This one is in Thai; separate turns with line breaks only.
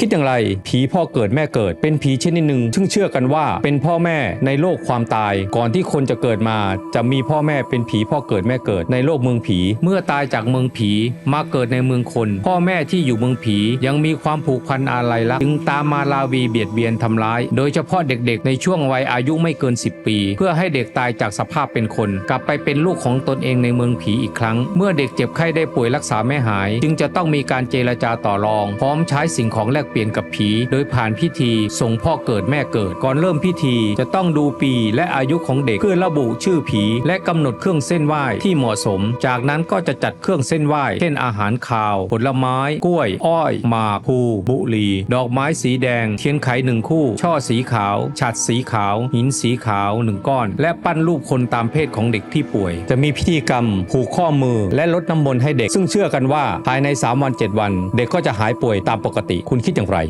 คิดอย่างไร ผีพ่อเกิดแม่เกิดเป็นผีชนิดหนึ่งซึ่งเชื่อกันว่าเป็นพ่อแม่ในโลกความตาย ก่อนที่คนจะเกิดมา จะมีพ่อแม่เป็นผีพ่อเกิดแม่เกิดในโลกเมืองผี เมื่อตายจากเมืองผีมาเกิดในเมืองคน พ่อแม่ที่อยู่เมืองผียังมีความผูกพันอะไรละจึงตามมาลาวีเบียดเบียนทำร้าย โดยเฉพาะเด็กๆ ในช่วงวัยอายุไม่เกิน 10 ปี เพื่อให้เด็กตายจากสภาพเป็นคน กลับไปเป็นลูกของตนเองในเมืองผีอีกครั้ง เมื่อเด็กเจ็บไข้ได้ป่วยรักษาไม่หาย จึงจะต้องมีการเจรจาต่อรอง พร้อมใช้สิ่งของแลกเปลี่ยนกับผี โดยผ่านพิธีส่งพ่อเกิดแม่เกิด ก่อนเริ่มพิธีจะต้องดูปีและอายุของเด็กเพื่อระบุชื่อผี และกำหนดเครื่องเส้นไหว้ที่เหมาะสม จากนั้นก็จะจัดเครื่องเส้นไหว้เช่นอาหารคาว ผลไม้ กล้วย อ้อยหมากพูบุหรี่ดอกไม้สีแดง เทียนไขหนึ่งคู่ ช่อสีขาว ฉัดสีขาว หินสีขาวหนึ่งก้อน และปั้นรูปคนตามเพศของเด็กที่ป่วย จะมีพิธีกรรมผูกข้อมือและลดน้ำมนต์ให้เด็ก ซึ่งเชื่อกันว่าภายใน 3 วัน 7 วัน เด็กก็จะหายป่วยตามปกติ คุณคิดอย่างไร